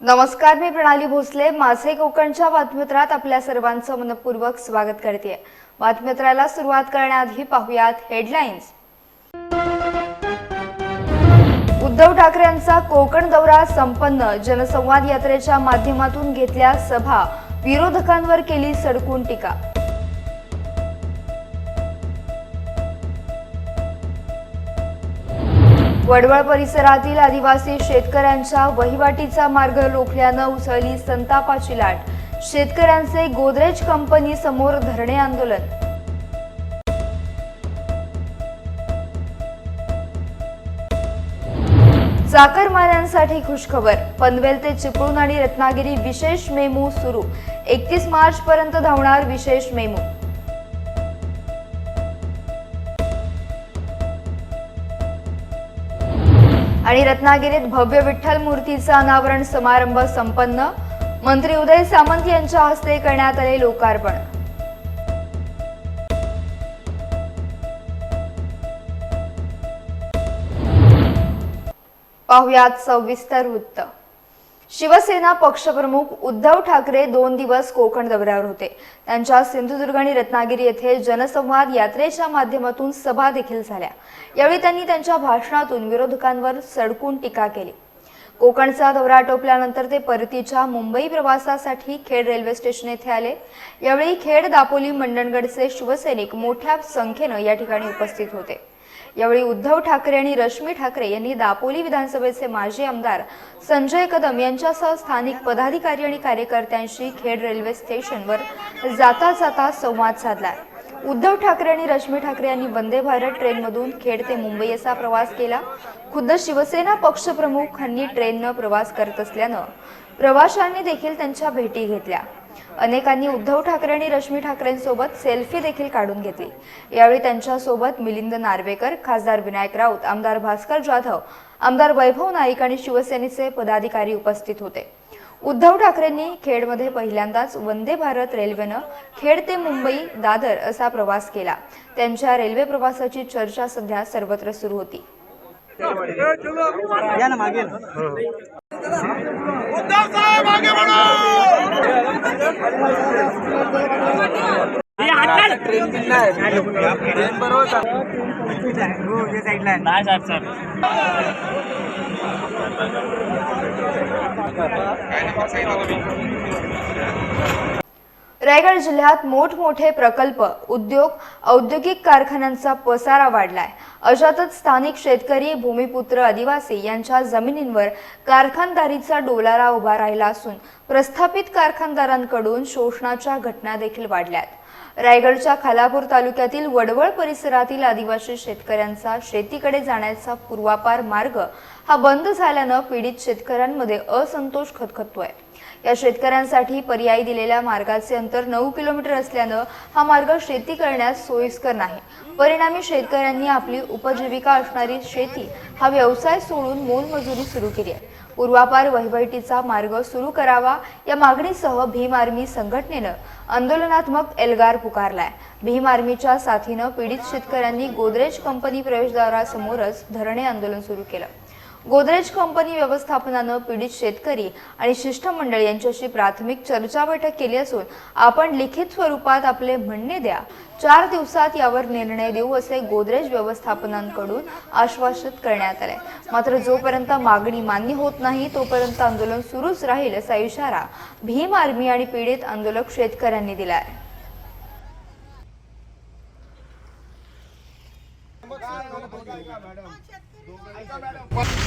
नमस्कार मी प्रणाली भोसले. माझे कोकणच्या बातमीत्रात आपल्या सर्वांचं मनपूर्वक स्वागत करते. बातमीत्राला सुरुवात करण्याआधी पाहुयात हेडलाईन्स उद्धव ठाकरेंचा कोकण दौरा संपन्न. जनसंवाद यात्रेच्या माध्यमातून घेतल्या सभा. विरोधकांवर केली सडकून टीका. वडवळ परिसरातील आदिवासी शेतकऱ्यांच्या वहिवाटीचा मार्ग रोखल्यानं उसळली संतापाची लाट. शेतकऱ्यांचे गोदरेज कंपनी समोर धरणे आंदोलन. चाकरमान्यांसाठी खुशखबर. पनवेल ते चिपळूण आणि रत्नागिरी विशेष मेमू सुरू. एकतीस मार्च पर्यंत धावणार विशेष मेमू. आणि रत्नागिरीत भव्य विठ्ठल मूर्तीचा अनावरण समारंभ संपन्न. मंत्री उदय सामंत यांच्या हस्ते करण्यात आले लोकार्पण. पाहुयात सविस्तर वृत्त. शिवसेना पक्षप्रमुख उद्धव ठाकरे दोन दिवस कोकण दौऱ्यावर होते. त्यांच्या सिंधुदुर्ग आणि रत्नागिरी येथे जनसंवाद यात्रेच्या माध्यमातून सभा देखील झाल्या. यावेळी त्यांनी त्यांच्या भाषणातून विरोधकांवर सडकून टीका केली. कोकणचा दौरा आटोपल्यानंतर ते परतीच्या मुंबई प्रवासासाठी खेड रेल्वे स्टेशन येथे आले. यावेळी खेड दापोली मंडणगडचे शिवसैनिक मोठ्या संख्येनं या ठिकाणी उपस्थित होते. यावेळी उद्धव ठाकरे आणि रश्मी ठाकरे यांनी दापोली विधानसभेचे माजी आमदार संजय कदम यांच्यासह स्थानिक पदाधिकारी आणि कार्यकर्त्यांशी खेड रेल्वे स्टेशनवर जाता जाता संवाद साधला. उद्धव ठाकरे आणि रश्मी ठाकरे यांनी वंदे भारत ट्रेनमधून खेड ते मुंबई असा प्रवास केला. खुद्द शिवसेना पक्षप्रमुखांनी ट्रेननं प्रवास करत असल्यानं प्रवाशांनी देखील त्यांच्या भेटी घेतल्या. अनेकांनी उद्धव ठाकरे आणि रश्मी ठाकरेंसोबत सेल्फी देखील काढून घेतली. यावेळी त्यांच्यासोबत मिलिंद नार्वेकर खासदार विनायक राऊत आमदार भास्कर जाधव आमदार वैभव नाईक आणि शिवसेनेचे पदाधिकारी उपस्थित होते. उद्धव ठाकरेंनी खेडमध्ये पहिल्यांदाच वंदे भारत रेल्वेनं खेड ते मुंबई दादर असा प्रवास केला. त्यांच्या रेल्वे प्रवासाची चर्चा सध्या सर्वत्र सुरू होती. उद्धव साहेब आगे बढ़ो! ट्रेन ट्रेन बरोबर हो साईडला आहे नाही साहेब सर. रायगड जिल्ह्यात मोठमोठे प्रकल्प उद्योग औद्योगिक कारखान्यांचा पसारा वाढलाय. अशातच स्थानिक शेतकरी भूमिपुत्र आदिवासी यांच्या जमिनींवर कारखानदारीचा डोलारा उभा राहिला असून प्रस्थापित कारखानदारांकडून शोषणाच्या घटना देखील वाढल्यात. रायगडच्या खालापूर तालुक्यातील वडवळ परिसरातील आदिवासी शेतकऱ्यांचा शेतीकडे जाण्याचा पूर्वापार मार्ग हा बंद झाल्यानं पीडित शेतकऱ्यांमध्ये असंतोष खतखततोय या शेतकऱ्यांसाठी पर्यायी दिलेल्या मार्गाचे अंतर नऊ किलोमीटर असल्यानं हा मार्ग शेती करण्यास सोयीस्कर नाही. परिणामी शेतकऱ्यांनी आपली उपजीविका असणारी शेती हा व्यवसाय सोडून मोलमजुरी सुरू केली आहे. पूर्वापार वहिवटीचा मार्ग सुरू करावा या मागणीसह भीम आर्मी संघटनेनं आंदोलनात्मक एल्गार पुकारलाय. भीम आर्मीच्या साथीनं पीडित शेतकऱ्यांनी गोदरेज कंपनी प्रवेशद्वारासमोरच धरणे आंदोलन सुरू केलं. गोदरेज कंपनी व्यवस्थापनानं पीडित शेतकरी आणि शिष्टमंडळ यांच्याशी प्राथमिक चर्चा बैठक केली असून आपण लिखित स्वरूपात आपले म्हणणे द्या. चार दिवसात यावर निर्णय देऊ असे गोदरेज व्यवस्थापनांकडून आश्वासित करण्यात आले. मात्र जोपर्यंत मागणी मान्य होत नाही तोपर्यंत आंदोलन सुरूच राहील असा इशारा भीम आर्मी आणि पीडित आंदोलक शेतकऱ्यांनी दिलाय.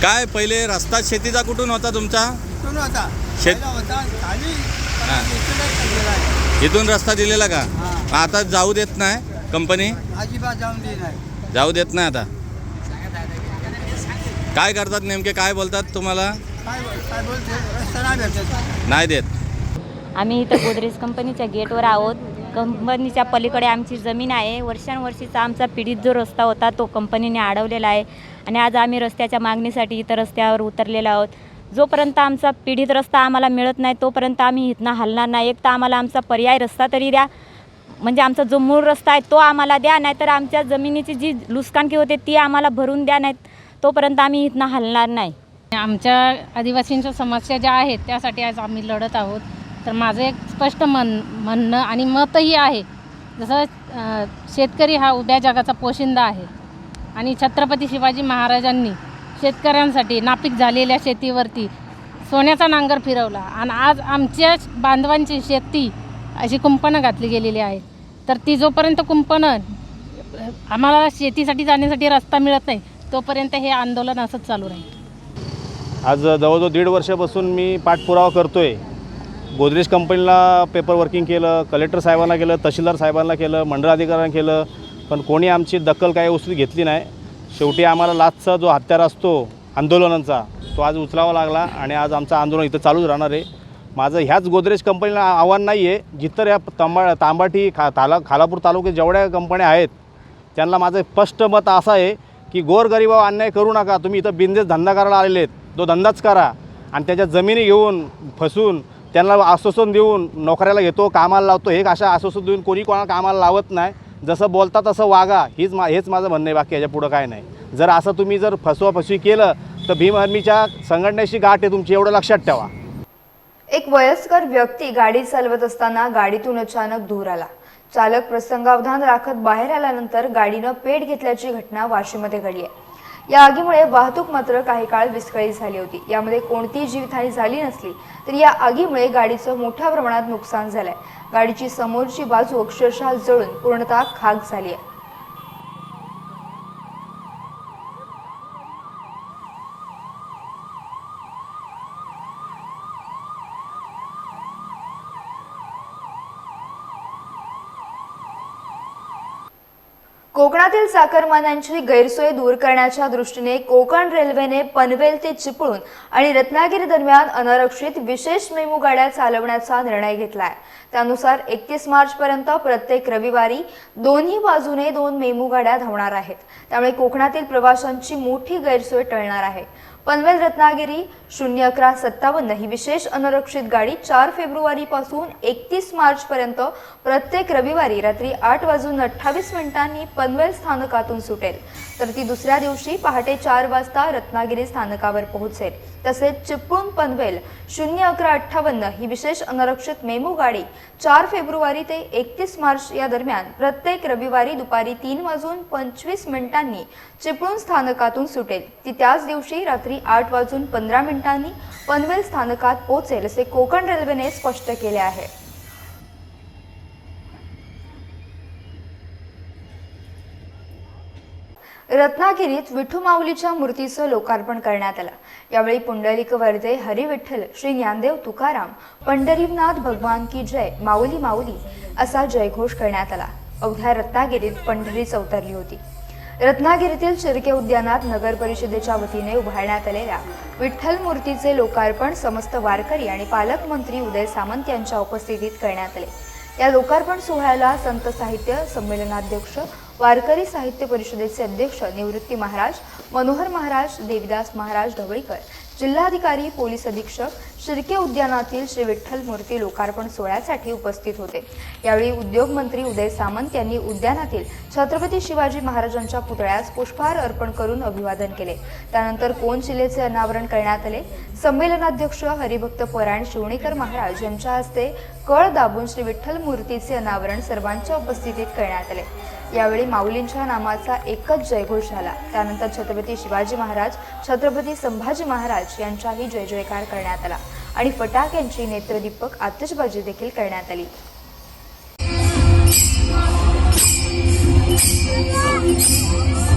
काय पहिले रस्ता शेतीचा कुठून होता तुमचा? कुठून होता? शेत- पहिला होता खाली हा. इथूनच चाललेला आहे. इथून रस्ता दिलेला का? हा. आता जाऊ देत नाही कंपनी? अजिबात जाऊन दे नाही. जाऊ देत नाही आता? काय करतात नेमके? काय बोलतात तुम्हाला? काय बोल- काय बोलते? रस्ता नाही भेटत. नाही देत. आम्ही इथं गोदरेज कंपनीच्या गेटवर आहोत. कंपनीच्या पलीकडे आमची जमीन आहे. वर्षानुवर्षीचा आमचा पीडित जो रस्ता होता तो कंपनीने अडवलेला आहे. आणि आज आम्ही रस्त्याच्या मागणीसाठी इथं रस्त्यावर उतरलेलो आहोत. जोपर्यंत आमचा पीडित रस्ता आम्हाला मिळत नाही तोपर्यंत आम्ही इथनं हलणार नाही. एक तर आम्हाला आमचा पर्याय रस्ता तरी द्या. म्हणजे आमचा जो मूळ रस्ता आहे तो आम्हाला द्या. नाहीतर आमच्या जमिनीची जी लुसकानकी होते ती आम्हाला भरून द्या. नाही तोपर्यंत आम्ही इथनं हलणार नाही. आमच्या आदिवासींच्या समस्या ज्या आहेत त्यासाठी आज आम्ही लढत आहोत. तर माझं एक स्पष्ट मन म्हणणं आणि मतही आहे. जसं शेतकरी हा उभ्या जगाचा पोशिंदा आहे. आणि छत्रपती शिवाजी महाराजांनी शेतकऱ्यांसाठी नापीक झालेल्या शेतीवरती सोन्याचा नांगर फिरवला. आणि आज आमच्या बांधवांची शेती अशी कुंपणं घातली गेलेली आहे तर ती जोपर्यंत कुंपणं आम्हाला शेतीसाठी जाण्यासाठी रस्ता मिळत नाही तोपर्यंत हे आंदोलन असंच चालू राहील. आज जवळजवळ दीड वर्षापासून मी पाठपुरावा करतो आहे गोदरेज कंपनीला पेपर वर्किंग केलं कलेक्टर साहेबांना केलं तहसीलदार साहेबांना केलं मंडळ अधिकाऱ्यांना केलं पण कोणी आमची दखल काही उचली घेतली नाही. शेवटी आम्हाला लाचचा जो हत्यार असतो आंदोलनांचा तो आज उचलावा लागला आणि आज आमचं आंदोलन इथं चालूच राहणार आहे. माझं ह्याच गोदरेज कंपनीला आव्हान नाही आहे जिथं या तांबा तांबाटी खा ताला खालापूर तालुक्यात जेवढ्या कंपन्या आहेत त्यांना माझं स्पष्ट मत असं आहे की गोरगरिबावर अन्याय करू नका तुम्ही इथं बिंदेस धंदा करायला आलेले आहेत. तो धंदाच करा आणि त्याच्या जमिनी घेऊन फसून त्यांना आश्वासन देऊन नोकऱ्याला घेतो कामाला लावतो हे अशा आश्वासन देऊन कोणी कोणाला कामाला लावत नाही. जसं बोलता तसं वागा हीच मा हेच माझं म्हणणं आहे बाकी याच्या पुढं काय नाही. जर असं तुम्ही जर फसवाफसवी केलं तर भीम आर्मीच्या संघटनेशी गाठ आहे तुमची एवढं लक्षात ठेवा. एक वयस्कर व्यक्ती गाडी चालवत असताना गाडीतून अचानक धूर आला. चालक प्रसंगावधान राखत बाहेर आल्यानंतर गाडीनं पेट घेतल्याची घटना वाशीमध्ये घडली आहे. या आगीमुळे वाहतूक मात्र काही काळ विस्कळीत झाली होती. यामध्ये कोणतीही जीवितहानी झाली नसली तरी या आगीमुळे गाडीचं मोठ्या प्रमाणात नुकसान झालंय. गाडीची समोरची बाजू अक्षरशः जळून पूर्णतः खाक झाली आहे कोकणातील चाकरमान्यांची गैरसोय दूर करण्याच्या दृष्टीने कोकण रेल्वेने पनवेल ते चिपळूण आणि रत्नागिरी दरम्यान अनारक्षित विशेष मेमू गाड्या चालवण्याचा निर्णय घेतलाय. त्यानुसार एकतीस मार्च पर्यंत प्रत्येक रविवारी दोन्ही बाजूने दोन मेमू गाड्या धावणार आहेत. त्यामुळे कोकणातील प्रवाशांची मोठी गैरसोय टळणार आहे. पनवेल रत्नागिरी शून्य अकरा सत्तावन्न ही विशेष अनरक्षित गाडी चार फेब्रुवारीपासून एकतीस मार्चपर्यंत प्रत्येक रविवारी रात्री आठ वाजून अठ्ठावीस मिनिटांनी पनवेल स्थानकातून सुटेल. तर ती दुसऱ्या दिवशी पहाटे चार वाजता रत्नागिरी स्थानकावर पोहोचेल. तसेच चिपळूण पनवेल शून्य अकरा अठ्ठावन्न ही विशेष अनरक्षित मेमू गाडी चार फेब्रुवारी ते एकतीस मार्च या दरम्यान प्रत्येक रविवारी दुपारी तीन वाजून पंचवीस मिनिटांनी चिपळूण स्थानकातून सुटेल. ती त्याच दिवशी रात्री आठ वाजून पंधरा मिनिटांनी पनवेल स्थानकात पोहोचेल असे कोकण रेल्वेने स्पष्ट केले आहे. रत्नागिरीत विठू माऊलीच्या मूर्तीचं लोकार्पण करण्यात आलं. यावेळी पुंडलिक वर्धे हरिविठ्ठल श्री ज्ञानदेव तुकाराम पंढरीनाथ भगवान की जय माऊली माऊली असा जयघोष करण्यात आला. अवघ्या रत्नागिरीत पंढरीच अवतरली होती. रत्नागिरीतील शिर्के उद्यानात नगर परिषदेच्या वतीने उभारण्यात आलेल्या विठ्ठल मूर्तीचे लोकार्पण समस्त वारकरी आणि पालकमंत्री उदय सामंत यांच्या उपस्थितीत करण्यात आले. या लोकार्पण सोहळ्याला संत साहित्य संमेलनाध्यक्ष वारकरी साहित्य परिषदेचे अध्यक्ष निवृत्ती महाराज मनोहर महाराज देविदास महाराज ढवळीकर जिल्हाधिकारी पोलीस अधीक्षक शिर्के उद्यानातील श्री विठ्ठल मूर्ती लोकार्पण सोहळ्यासाठी उपस्थित होते. यावेळी उद्योग मंत्री उदय सामंत यांनी उद्यानातील छत्रपती शिवाजी महाराजांच्या पुतळ्यास पुष्पहार अर्पण करून अभिवादन केले. त्यानंतर कोनशिलेचे अनावरण करण्यात आले? संमेलनाध्यक्ष हरिभक्त परायण शिवणेकर महाराज यांच्या हस्ते कळ दाबून श्री विठ्ठल मूर्तीचे अनावरण सर्वांच्या उपस्थितीत करण्यात आले. यावेळी माऊलींच्या नामाचा एकच जयघोष झाला त्यानंतर छत्रपती शिवाजी महाराज छत्रपती संभाजी महाराज यांच्याही जय जयकार करण्यात आला आणि फटाक यांची नेत्रदीपक आतिषबाजी देखील करण्यात आली Yeah.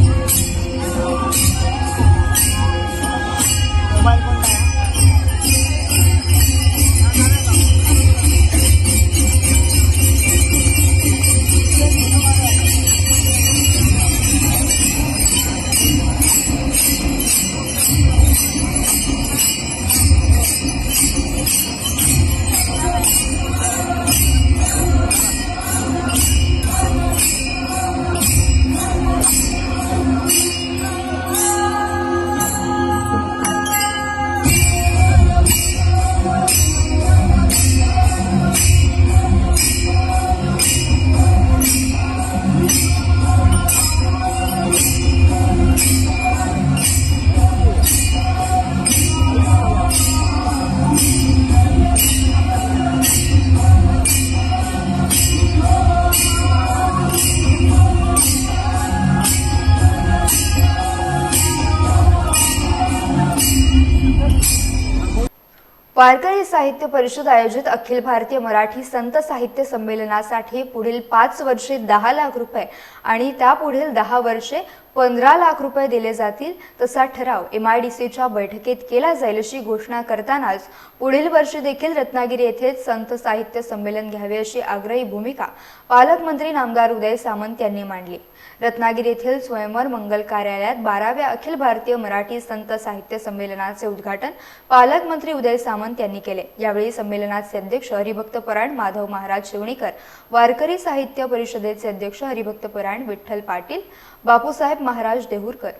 वारकरी साहित्य परिषद आयोजित अखिल भारतीय मराठी संत साहित्य संमेलनासाठी पुढील पाच वर्षे दहा लाख रुपये आणि त्यापुढील दहा वर्षे पंधरा लाख रुपये दिले जातील तसा ठराव एम आय डी सीच्या बैठकीत केला जाईल अशी घोषणा करतानाच पुढील वर्षी देखील रत्नागिरी येथेच संत साहित्य संमेलन घ्यावे अशी आग्रही भूमिका पालकमंत्री नामदार उदय सामंत यांनी मांडली. रत्नागिरी येथील स्वयंवर मंगल कार्यालयात बाराव्या अखिल भारतीय मराठी संत साहित्य संमेलनाचे उद्घाटन पालकमंत्री उदय सामंत यांनी केले. यावेळी संमेलनाचे अध्यक्ष हरिभक्त परायण माधव महाराज शिवणीकर वारकरी साहित्य परिषदेचे अध्यक्ष हरिभक्त परायण विठ्ठल पाटील बापूसाहेब महाराज देहूरकर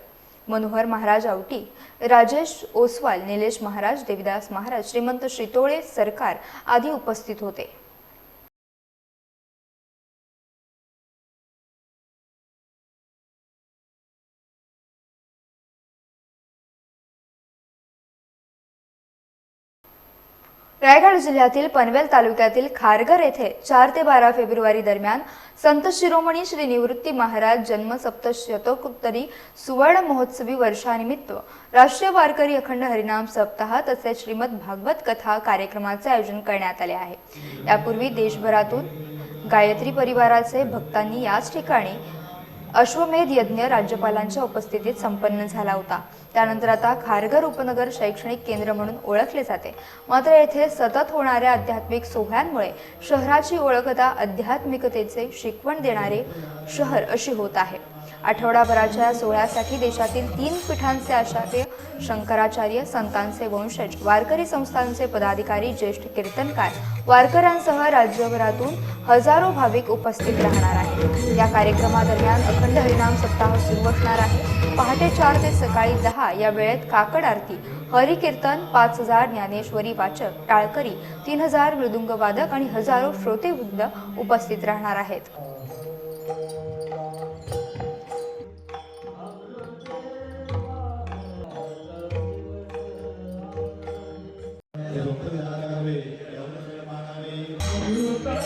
मनोहर महाराज आवटी राजेश ओसवाल निलेश महाराज देविदास महाराज श्रीमंत श्रीतोळे सरकार आदी उपस्थित होते. रायगड जिल्ह्यातील पनवेल तालुक्यातील खारघर येथे चार ते बारा फेब्रुवारी दरम्यान संत शिरोमणी श्री निवृत्ती महाराज जन्म सप्तशतोत्तरी सुवर्ण महोत्सवी वर्षानिमित्त राष्ट्रीय वारकरी अखंड हरिनाम सप्ताह तसेच श्रीमद भागवत कथा कार्यक्रमाचे आयोजन करण्यात आले आहे. यापूर्वी देशभरातून गायत्री परिवाराचे भक्तांनी याच ठिकाणी अश्वमेध यज्ञ राज्यपालांच्या उपस्थितीत संपन्न झाला होता. त्यानंतर आता खारघर उपनगर शैक्षणिक केंद्र म्हणून ओळखले जाते. मात्र येथे सतत होणाऱ्या आध्यात्मिक सोहळ्यांमुळे शहराची ओळख आता आध्यात्मिकतेचे शिकवण देणारे शहर अशी होत आहे. आठवडाभराच्या सोहळ्यासाठी देशातील तीन पीठांचे आचार्य शंकराचार्य संतांचे वंशज वारकरी संस्थांचे पदाधिकारी ज्येष्ठ कीर्तनकार वारकऱ्यांसह राज्यभरातून हजारो भाविक उपस्थित राहणार आहेत. या कार्यक्रमादरम्यान अखंड हरिनाम सप्ताह सुरू असणार आहे. पहाटे चार ते सकाळी दहा या वेळेत काकड आरती हरिकीर्तन पाच हजार ज्ञानेश्वरी वाचक टाळकरी तीन हजार मृदुंग वादक आणि हजारो श्रोतेवृंद उपस्थित राहणार आहेत.